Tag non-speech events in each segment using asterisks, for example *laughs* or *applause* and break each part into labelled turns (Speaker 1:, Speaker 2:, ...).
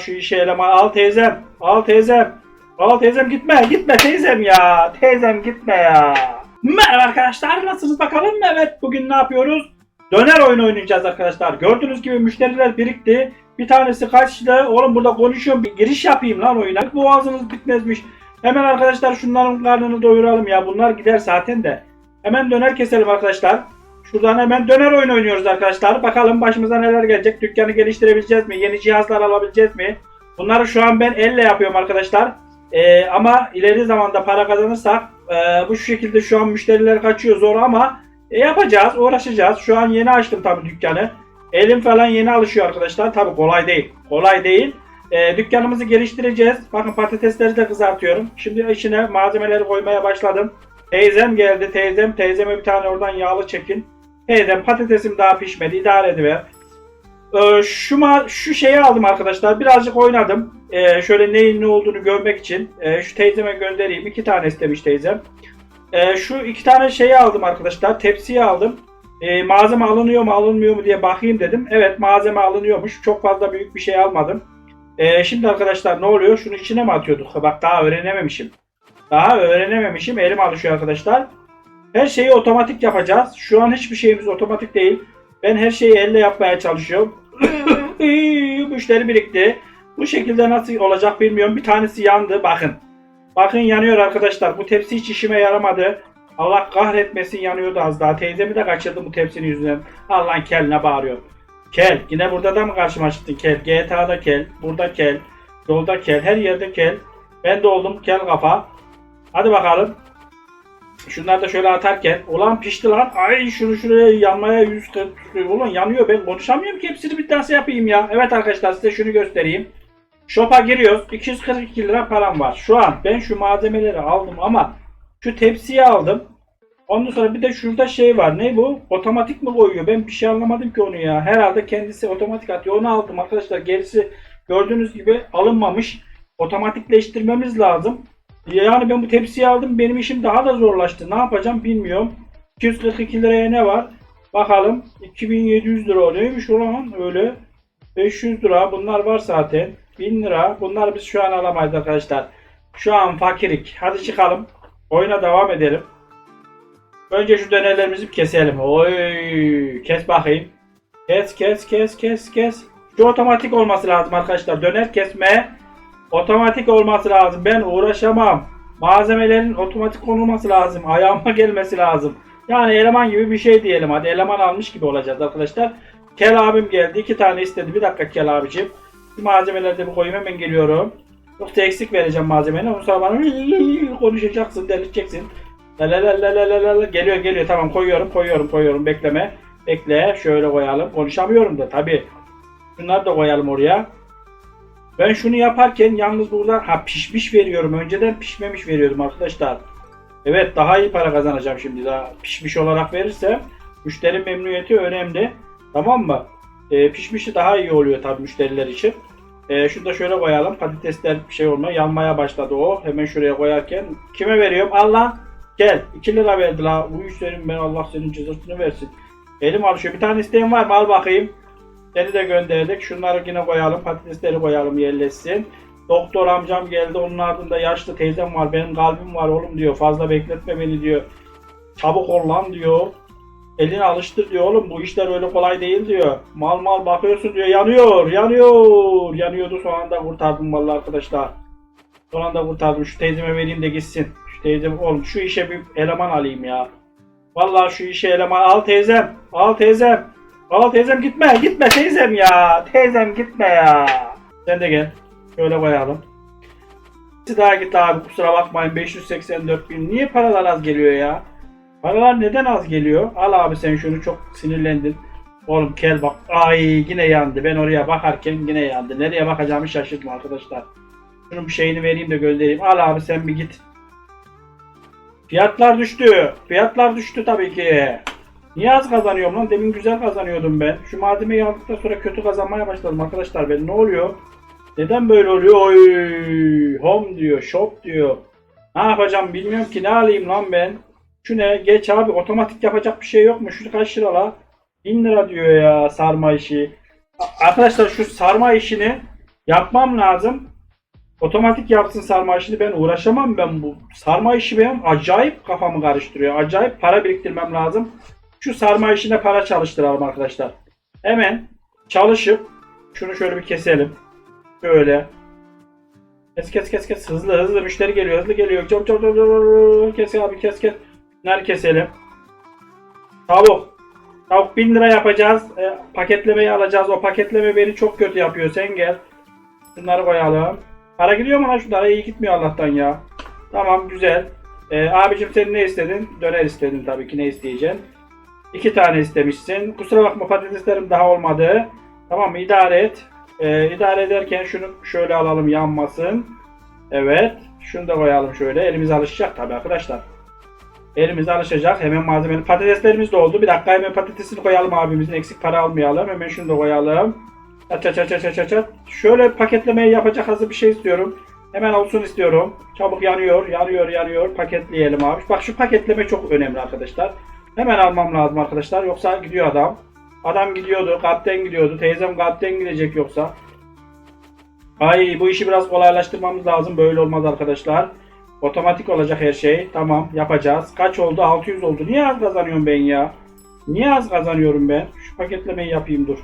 Speaker 1: Şu işe eleman al teyzem. Al teyzem. Al teyzem gitme. Gitme teyzem ya. Teyzem gitme ya. Merhaba arkadaşlar. Nasılsınız bakalım? Evet bugün ne yapıyoruz? Döner oyunu oynayacağız arkadaşlar. Gördüğünüz gibi müşteriler birikti. Bir tanesi kaçtı. Oğlum burada konuşuyorum. Bir giriş yapayım lan oyuna. Boğazınız bitmezmiş. Hemen arkadaşlar şunların karnını doyuralım ya. Bunlar gider zaten de. Hemen döner keselim arkadaşlar. Şuradan hemen döner oyun oynuyoruz arkadaşlar. Bakalım başımıza neler gelecek. Dükkanı geliştirebileceğiz mi? Yeni cihazlar alabileceğiz mi? Bunları şu an ben elle yapıyorum arkadaşlar. Ee, ama ileri zamanda para kazanırsak e, bu şekilde şu an müşteriler kaçıyor zor ama e, yapacağız, uğraşacağız. Şu an yeni açtım tabii dükkanı. Elim falan yeni alışıyor arkadaşlar. Tabii kolay değil. Kolay değil. E, dükkanımızı geliştireceğiz. Bakın patatesleri de kızartıyorum. Şimdi içine malzemeleri koymaya başladım. Teyzem geldi. Teyzem, teyzeme bir tane oradan yağlı çekin. Teyzem patatesim daha pişmedi. idare ediver. Ee, şu şu şeyi aldım arkadaşlar. Birazcık oynadım. Ee, şöyle neyin ne olduğunu görmek için. Ee, şu teyzeme göndereyim. İki tane istemiş teyzem. Ee, şu iki tane şeyi aldım arkadaşlar. Tepsiyi aldım. Ee, malzeme alınıyor mu alınmıyor mu diye bakayım dedim. Evet malzeme alınıyormuş. Çok fazla büyük bir şey almadım. Ee, şimdi arkadaşlar ne oluyor? Şunu içine mi atıyorduk? Bak daha öğrenememişim. Daha öğrenememişim. Elim alışıyor arkadaşlar. Her şeyi otomatik yapacağız. Şu an hiçbir şeyimiz otomatik değil. Ben her şeyi elle yapmaya çalışıyorum. *laughs* Müşteri birikti. Bu şekilde nasıl olacak bilmiyorum. Bir tanesi yandı. Bakın. Bakın yanıyor arkadaşlar. Bu tepsi hiç işime yaramadı. Allah kahretmesin yanıyordu az daha. Teyzemi de kaçırdım bu tepsinin yüzünden. Allah'ın kel ne bağırıyor. Kel. Yine burada da mı karşıma çıktın kel? GTA'da kel. Burada kel. Yolda kel. Her yerde kel. Ben de oldum kel kafa. Hadi bakalım. Şunları da şöyle atarken. Ulan pişti lan. Ay şunu şuraya yanmaya 140. Ulan yanıyor ben konuşamıyorum ki hepsini bir tanesi yapayım ya. Evet arkadaşlar size şunu göstereyim. Shop'a giriyoruz. 242 lira param var. Şu an ben şu malzemeleri aldım ama şu tepsiyi aldım. Ondan sonra bir de şurada şey var. Ne bu? Otomatik mi koyuyor? Ben bir şey anlamadım ki onu ya. Herhalde kendisi otomatik atıyor. Onu aldım arkadaşlar. Gerisi gördüğünüz gibi alınmamış. Otomatikleştirmemiz lazım. Yani ben bu tepsiyi aldım. Benim işim daha da zorlaştı. Ne yapacağım bilmiyorum. 242 liraya ne var? Bakalım. 2700 lira o neymiş ulan öyle. 500 lira bunlar var zaten. 1000 lira. Bunlar biz şu an alamayız arkadaşlar. Şu an fakirik. Hadi çıkalım. Oyuna devam edelim. Önce şu dönerlerimizi keselim. Oy, kes bakayım. Kes kes kes kes kes. Şu otomatik olması lazım arkadaşlar. Döner kesme otomatik olması lazım. Ben uğraşamam. Malzemelerin otomatik konulması lazım. Ayağıma gelmesi lazım. Yani eleman gibi bir şey diyelim. Hadi eleman almış gibi olacağız arkadaşlar. Kel abim geldi. iki tane istedi. Bir dakika Kel abicim. Malzemeleri de bir koyayım hemen geliyorum. Yoksa eksik vereceğim malzemeni. Ondan sonra bana *laughs* konuşacaksın, delirteceksin. Lalalalalalala. Geliyor geliyor. Tamam koyuyorum koyuyorum koyuyorum. Bekleme. Bekle. Şöyle koyalım. Konuşamıyorum da tabi. Şunları da koyalım oraya. Ben şunu yaparken yalnız burada ha pişmiş veriyorum. Önceden pişmemiş veriyordum arkadaşlar. Evet daha iyi para kazanacağım şimdi. Daha pişmiş olarak verirsem müşteri memnuniyeti önemli. Tamam mı? Ee, pişmişi daha iyi oluyor tabii müşteriler için. Ee, şunu da şöyle koyalım. Patatesler bir şey olmuyor. Yanmaya başladı o. Hemen şuraya koyarken. Kime veriyorum? Allah gel. 2 lira verdi la. Bu işlerim ben Allah senin cezasını versin. Elim alışıyor. Bir tane isteğin var mı? Al bakayım. Seni de gönderdik. Şunları yine koyalım. Patatesleri koyalım yerleşsin. Doktor amcam geldi. Onun ardında yaşlı teyzem var. Benim kalbim var oğlum diyor. Fazla bekletme beni diyor. Çabuk ol lan diyor. Elini alıştır diyor oğlum. Bu işler öyle kolay değil diyor. Mal mal bakıyorsun diyor. Yanıyor. Yanıyor. Yanıyordu. Son anda kurtardım vallahi arkadaşlar. Son anda kurtardım. Şu teyzeme vereyim de gitsin. Şu teyzem oğlum şu işe bir eleman alayım ya. Vallahi şu işe eleman al teyzem. Al teyzem. Al teyzem gitme. Gitme teyzem ya. Teyzem gitme ya. Sen de gel. Şöyle koyalım. Bir daha git abi kusura bakmayın 584 bin. Niye paralar az geliyor ya? Paralar neden az geliyor? Al abi sen şunu çok sinirlendin. Oğlum kel bak. Ay yine yandı. Ben oraya bakarken yine yandı. Nereye bakacağımı şaşırdım arkadaşlar. Şunun bir şeyini vereyim de göndereyim. Al abi sen bir git. Fiyatlar düştü. Fiyatlar düştü tabii ki. Niye az kazanıyorum lan? Demin güzel kazanıyordum ben. Şu malzemeyi aldıktan sonra kötü kazanmaya başladım arkadaşlar. Ben ne oluyor? Neden böyle oluyor? Oy, home diyor, shop diyor. Ne yapacağım bilmiyorum ki ne alayım lan ben. Şu ne? Geç abi otomatik yapacak bir şey yok mu? Şu kaç lira la? 1000 lira diyor ya sarma işi. Arkadaşlar şu sarma işini Yapmam lazım. Otomatik yapsın sarma işini ben uğraşamam ben bu. Sarma işi benim acayip kafamı karıştırıyor. Acayip para biriktirmem lazım. Şu sarma işine para çalıştıralım arkadaşlar. Hemen çalışıp şunu şöyle bir keselim. Şöyle. Kes kes kes kes. Hızlı hızlı müşteri geliyor. Hızlı geliyor. Çabuk çabuk çabuk. çabuk. Kes abi kes kes. Bunları keselim. Tavuk. Tavuk 1000 lira yapacağız. E, paketlemeyi alacağız. O paketleme beni çok kötü yapıyor. Sen gel. Bunları koyalım. Para gidiyor mu lan şunlara? İyi gitmiyor Allah'tan ya. Tamam güzel. E, abicim sen ne istedin? Döner istedin tabii ki. Ne isteyeceksin? İki tane istemişsin. Kusura bakma patateslerim daha olmadı. Tamam? İdare et. E, idare ederken şunu şöyle alalım yanmasın. Evet. Şunu da koyalım şöyle. Elimiz alışacak tabii arkadaşlar. Elimiz alışacak. Hemen malzemeli patateslerimiz de oldu. Bir dakika hemen patatesini koyalım abimizin. Eksik para almayalım. Hemen şunu da koyalım. Çat çat çat çat çat. Şöyle paketlemeyi yapacak hazır bir şey istiyorum. Hemen olsun istiyorum. Çabuk yanıyor, yanıyor, yanıyor. Paketleyelim abi. Bak şu paketleme çok önemli arkadaşlar. Hemen almam lazım arkadaşlar. Yoksa gidiyor adam. Adam gidiyordu. Kalpten gidiyordu. Teyzem kalpten gidecek yoksa. Ay bu işi biraz kolaylaştırmamız lazım. Böyle olmaz arkadaşlar. Otomatik olacak her şey. Tamam yapacağız. Kaç oldu? 600 oldu. Niye az kazanıyorum ben ya? Niye az kazanıyorum ben? Şu paketlemeyi yapayım dur.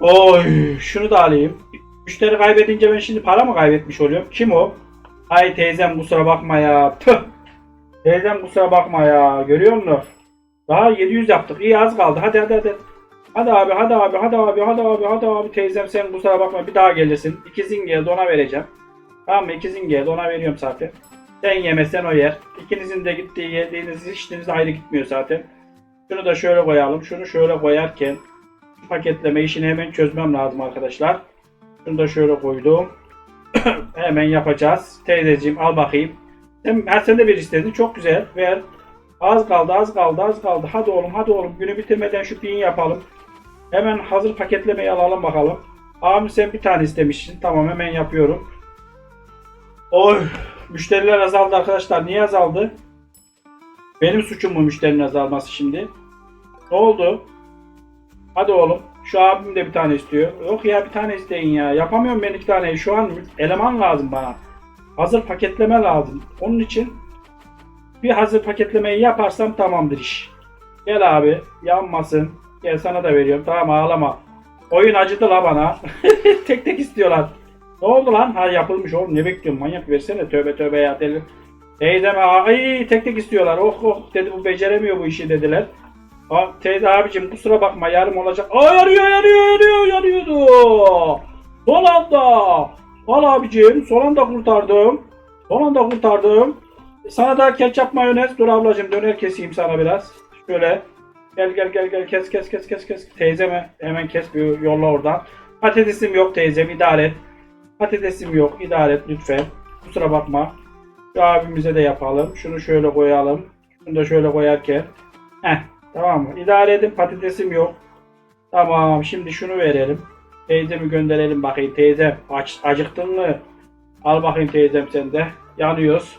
Speaker 1: Oy şunu da alayım. Müşteri kaybedince ben şimdi para mı kaybetmiş oluyorum? Kim o? Ay teyzem kusura bakma ya. Tüh. Teyzem kusura bakma ya. Görüyor musun? Daha 700 yaptık. İyi az kaldı. Hadi hadi hadi. Hadi abi hadi abi hadi abi hadi abi hadi abi teyzem sen kusura bakma bir daha gelirsin. İkizin geldi ona vereceğim. Tamam mı? İkizin geldi ona veriyorum zaten. Sen yemesen o yer. İkinizin de gittiği yediğiniz içtiğiniz ayrı gitmiyor zaten. Şunu da şöyle koyalım. Şunu şöyle koyarken paketleme işini hemen çözmem lazım arkadaşlar. Şunu da şöyle koydum. *clears throat* hemen yapacağız. Teyzeciğim al bakayım. Sen, ha, sen de bir istedin. Çok güzel. Ver. Az kaldı, az kaldı, az kaldı. Hadi oğlum, hadi oğlum. Günü bitirmeden şu bin yapalım. Hemen hazır paketlemeyi alalım bakalım. Abi sen bir tane istemişsin. Tamam hemen yapıyorum. Oy, müşteriler azaldı arkadaşlar. Niye azaldı? Benim suçum mu müşterinin azalması şimdi? Ne oldu? Hadi oğlum. Şu abim de bir tane istiyor. Yok ya bir tane isteyin ya. Yapamıyorum ben iki tane. Şu an eleman lazım bana. Hazır paketleme lazım. Onun için bir hazır paketlemeyi yaparsam tamamdır iş. Gel abi yanmasın. Gel sana da veriyorum. Tamam ağlama. Oyun acıdı la bana. *laughs* tek tek istiyorlar. Ne oldu lan? Ha yapılmış oğlum ne bekliyorsun manyak versene tövbe tövbe ya deli. Teyzeme ay tek tek istiyorlar. Oh oh dedi bu beceremiyor bu işi dediler. Ha, teyze abicim kusura bakma yarım olacak. Aa yarıyor yarıyor yarıyor yarıyordu. Son. Al abicim son anda kurtardım. Son anda kurtardım. Sana da ketçap mayonez. Dur ablacım döner keseyim sana biraz. Şöyle. Gel gel gel gel kes kes kes kes kes. Teyzeme hemen kes bir yolla oradan. Patatesim yok teyzem idare et. Patatesim yok idare et lütfen. Kusura bakma. Şu abimize de yapalım. Şunu şöyle koyalım. Şunu da şöyle koyarken. Heh tamam mı? İdare edin patatesim yok. Tamam şimdi şunu verelim. Teyzemi gönderelim bakayım. Teyzem aç, acıktın mı? Al bakayım teyzem sen de. Yanıyoruz.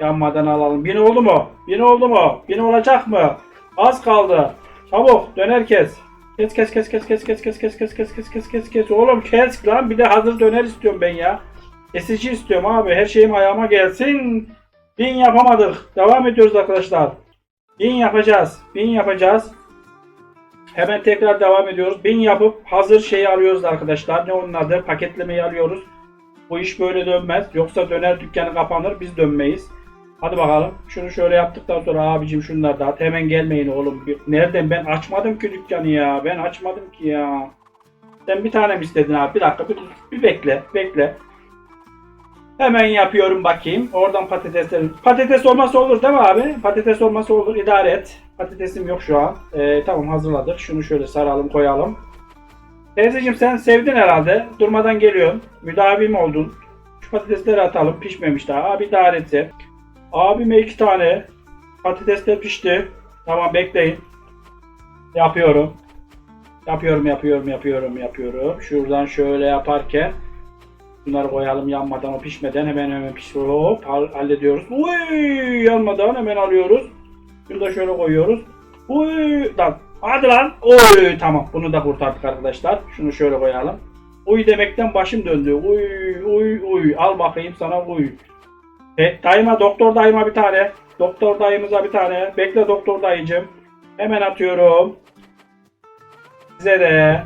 Speaker 1: Yanmadan alalım. Bin oldu mu? Bin oldu mu? Bin olacak mı? Az kaldı. Çabuk döner kes. Kes kes kes kes kes kes kes kes kes kes kes kes kes kes oğlum kes lan bir de hazır döner istiyorum ben ya. Kesici istiyorum abi her şeyim ayağıma gelsin. Bin yapamadık. Devam ediyoruz arkadaşlar. Bin yapacağız. Bin yapacağız. Hemen tekrar devam ediyoruz. Bin yapıp hazır şeyi alıyoruz arkadaşlar. Ne onun adı? Paketlemeyi alıyoruz. Bu iş böyle dönmez. Yoksa döner dükkanı kapanır biz dönmeyiz. Hadi bakalım. Şunu şöyle yaptıktan sonra abicim şunlar da. Hemen gelmeyin oğlum. Nereden? Ben açmadım ki dükkanı ya. Ben açmadım ki ya. Sen bir tane mi istedin abi? Bir dakika bir, bir bekle. Bekle. Hemen yapıyorum bakayım. Oradan patateslerin. Patates olması olur değil mi abi? Patates olması olur. İdare et. Patatesim yok şu an. Ee, tamam hazırladık. Şunu şöyle saralım koyalım. Teyzeciğim sen sevdin herhalde. Durmadan geliyorsun. Müdavim oldun. Şu patatesleri atalım. Pişmemiş daha. Abi idare etse. Abime iki tane. Patatesler pişti. Tamam bekleyin. Yapıyorum. Yapıyorum yapıyorum yapıyorum yapıyorum. Şuradan şöyle yaparken Bunları koyalım yanmadan o pişmeden hemen hemen pişiyor. Hop hall- hallediyoruz. Uy yanmadan hemen alıyoruz. Bunu da şöyle koyuyoruz. Uy lan hadi lan. Oy tamam bunu da kurtardık arkadaşlar. Şunu şöyle koyalım. Uy demekten başım döndü. Uy uy uy. Al bakayım sana uy. E, dayıma doktor dayıma bir tane. Doktor dayımıza bir tane. Bekle doktor dayıcım. Hemen atıyorum. Size de.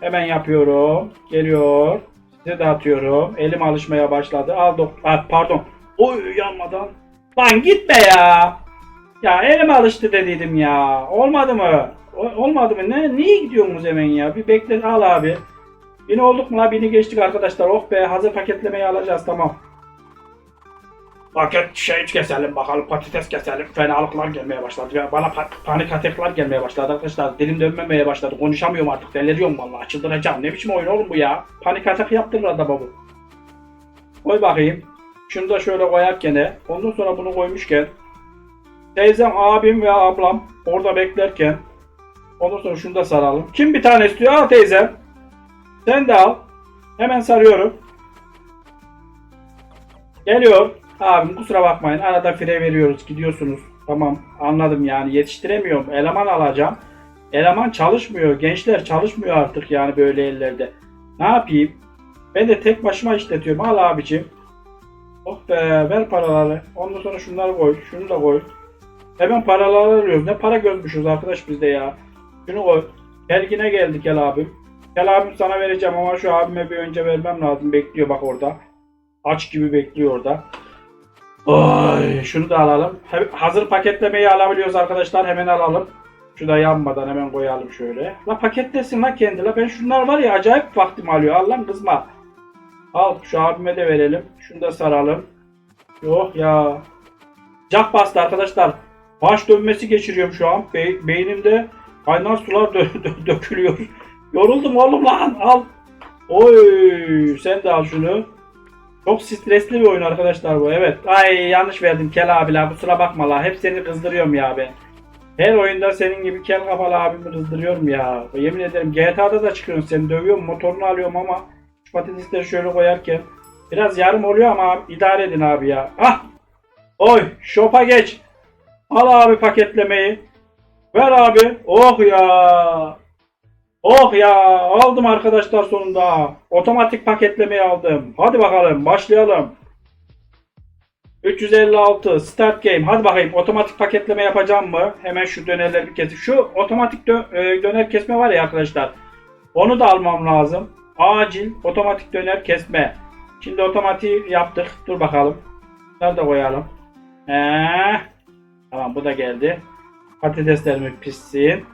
Speaker 1: Hemen yapıyorum. Geliyor. Size de atıyorum. Elim alışmaya başladı. Al doktor. Ah, pardon. Oy yanmadan. Lan gitme ya. Ya elim alıştı dediydim ya. Olmadı mı? O- olmadı mı? Ne, niye gidiyorsunuz hemen ya? Bir bekle al abi. Bini olduk mu la? Bini geçtik arkadaşlar. Oh be hazır paketlemeyi alacağız tamam. Paket şey keselim bakalım patates keselim. Fenalıklar gelmeye başladı. Ya bana pa- panik ataklar gelmeye başladı arkadaşlar. Dilim dönmemeye başladı. Konuşamıyorum artık. Deliriyorum vallahi. Çıldıracağım. Ne biçim oyun oğlum bu ya? Panik atak yaptırır adama bu. Koy bakayım. Şunu da şöyle koyak gene. Ondan sonra bunu koymuşken teyzem, abim ve ablam orada beklerken ondan sonra şunu da saralım. Kim bir tane istiyor? Al teyzem. Sen de al. Hemen sarıyorum. Geliyor. Abim kusura bakmayın. Arada fire veriyoruz. Gidiyorsunuz. Tamam anladım yani. Yetiştiremiyorum. Eleman alacağım. Eleman çalışmıyor. Gençler çalışmıyor artık yani böyle ellerde. Ne yapayım? Ben de tek başıma işletiyorum. Al abicim. Oh be ver paraları. Ondan sonra şunları koy. Şunu da koy. Hemen paraları arıyoruz. Ne para gözmüşüz arkadaş bizde ya. Şunu koy. Gel yine geldi gel abim. Gel abim sana vereceğim ama şu abime bir önce vermem lazım. Bekliyor bak orada. Aç gibi bekliyor orada. Ay, şunu da alalım. Hazır paketlemeyi alabiliyoruz arkadaşlar. Hemen alalım. Şu da yanmadan hemen koyalım şöyle. La paketlesin la kendi la. Ben şunlar var ya acayip vaktim alıyor. Al lan kızma. Al şu abime de verelim. Şunu da saralım. Yok ya. Cak bastı arkadaşlar. Baş dönmesi geçiriyorum şu an. Be- beynimde kaynar sular dö- *laughs* dö- dökülüyor. Yoruldum oğlum lan. Al. Oy sen de al şunu. Çok stresli bir oyun arkadaşlar bu. Evet. Ay yanlış verdim kel abiler. Kusura bakma la. Hep seni kızdırıyorum ya ben. Her oyunda senin gibi kel kafalı abimi kızdırıyorum ya. Yemin ederim GTA'da da çıkıyorsun seni dövüyorum motorunu alıyorum ama şu patatesleri şöyle koyarken biraz yarım oluyor ama idare edin abi ya. Ah! Oy şopa geç. Al abi paketlemeyi. Ver abi. Oh ya. Oh ya aldım arkadaşlar sonunda. Otomatik paketlemeyi aldım. Hadi bakalım başlayalım. 356 start game. Hadi bakayım otomatik paketleme yapacağım mı? Hemen şu dönerleri bir kesip. Şu otomatik dö- e, döner kesme var ya arkadaşlar. Onu da almam lazım. Acil otomatik döner kesme. Şimdi otomatik yaptık. Dur bakalım. Bunları da koyalım. Ee, tamam bu da geldi. Patateslerimiz pişsin.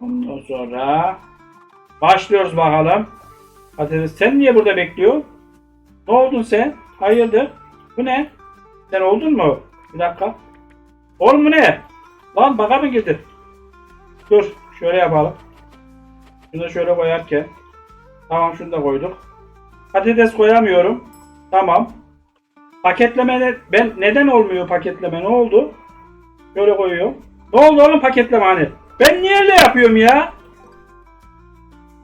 Speaker 1: Ondan sonra başlıyoruz bakalım. Patates sen niye burada bekliyorsun? Ne oldun sen? Hayırdır? Bu ne? Sen oldun mu? Bir dakika. Oğlum bu ne? Lan baka mı girdi? Dur şöyle yapalım. Şunu da şöyle koyarken. Tamam şunu da koyduk. Patates koyamıyorum. Tamam. Paketleme ben neden olmuyor paketleme ne oldu? Şöyle koyuyorum. Ne oldu oğlum paketleme hani? Ben niye öyle yapıyorum ya?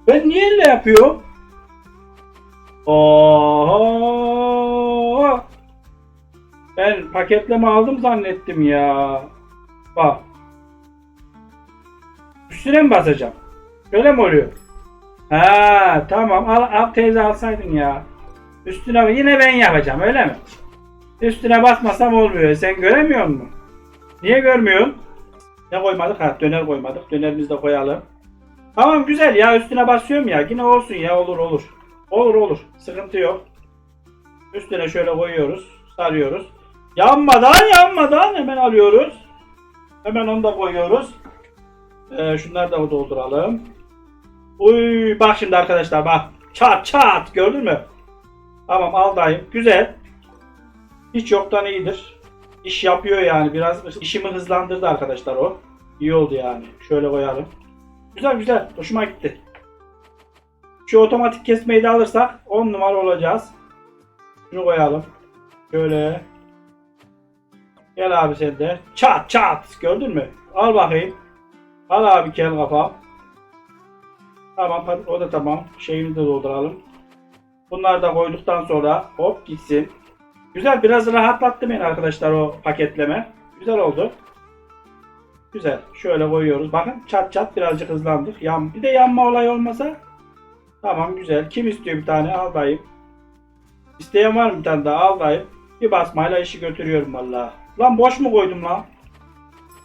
Speaker 1: Ben niye öyle yapıyorum? Oho! Ben paketleme aldım zannettim ya. Bak. Üstüne mi basacağım? Öyle mi oluyor? Ha tamam al, al teyze alsaydın ya. Üstüne yine ben yapacağım öyle mi? Üstüne basmasam olmuyor. Sen göremiyor musun? Niye görmüyorsun? Ne koymadık? Ha döner koymadık. Dönerimizi de koyalım. Tamam güzel ya üstüne basıyorum ya. Yine olsun ya olur olur. Olur olur. Sıkıntı yok. Üstüne şöyle koyuyoruz. Sarıyoruz. Yanmadan yanmadan hemen alıyoruz. Hemen onu da koyuyoruz. Ee, şunları da dolduralım. Uy bak şimdi arkadaşlar bak. Çat çat gördün mü? Tamam al dayım. Güzel. Hiç yoktan iyidir. İş yapıyor yani. Biraz işimi hızlandırdı arkadaşlar o. İyi oldu yani. Şöyle koyalım. Güzel güzel. Hoşuma gitti. Şu otomatik kesmeyi de alırsak 10 numara olacağız. Şunu koyalım. Şöyle. Gel abi sen de. Çat çat. Gördün mü? Al bakayım. Al abi kel kafa. Tamam o da tamam. Şeyini de dolduralım. Bunları da koyduktan sonra hop gitsin. Güzel biraz rahatlattı beni arkadaşlar o paketleme. Güzel oldu. Güzel. Şöyle koyuyoruz. Bakın çat çat birazcık hızlandık. Yan, bir de yanma olayı olmasa Tamam güzel. Kim istiyor bir tane? Al dayım. İsteyen var mı bir tane daha? Al dayım. Bir basmayla işi götürüyorum vallahi. Lan boş mu koydum lan?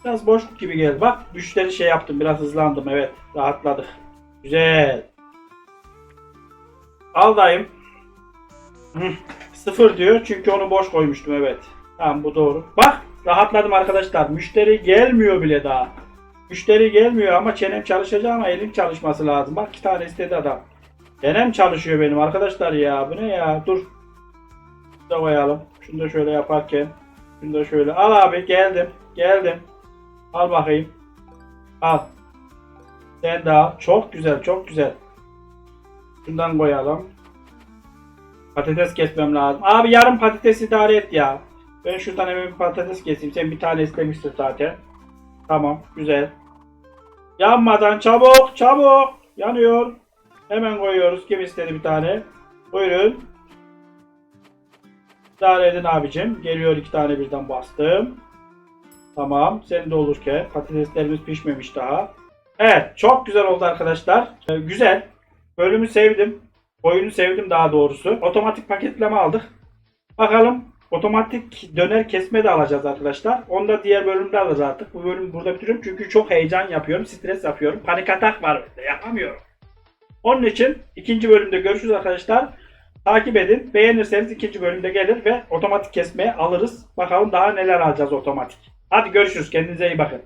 Speaker 1: Biraz boşluk gibi geldi. Bak güçleri şey yaptım. Biraz hızlandım. Evet. Rahatladık. Güzel. Al dayım. Hı, Sıfır diyor. Çünkü onu boş koymuştum. Evet. Tamam bu doğru. Bak rahatladım arkadaşlar. Müşteri gelmiyor bile daha. Müşteri gelmiyor ama çenem çalışacak ama elim çalışması lazım. Bak iki tane istedi adam. Çenem çalışıyor benim arkadaşlar ya. Bu ne ya? Dur. Şunu da koyalım. Şunu da şöyle yaparken. Şunu da şöyle. Al abi geldim. Geldim. Al bakayım. Al. Sen de al. Çok güzel çok güzel. Şundan koyalım. Patates kesmem lazım. Abi yarım patates idare et ya. Ben şuradan hemen bir patates keseyim. Sen bir tane istemiştin zaten. Tamam güzel. Yanmadan çabuk çabuk. Yanıyor. Hemen koyuyoruz. Kim istedi bir tane? Buyurun. İdare edin abicim. Geliyor iki tane birden bastım. Tamam. Senin de olurken patateslerimiz pişmemiş daha. Evet. Çok güzel oldu arkadaşlar. Ee, güzel. Bölümü sevdim. Oyunu sevdim daha doğrusu. Otomatik paketleme aldık. Bakalım otomatik döner kesme de alacağız arkadaşlar. Onu da diğer bölümde alacağız artık. Bu bölümü burada bitiriyorum çünkü çok heyecan yapıyorum, stres yapıyorum. Panik atak var yapamıyorum. Onun için ikinci bölümde görüşürüz arkadaşlar. Takip edin. Beğenirseniz ikinci bölümde gelir ve otomatik kesmeye alırız. Bakalım daha neler alacağız otomatik. Hadi görüşürüz. Kendinize iyi bakın.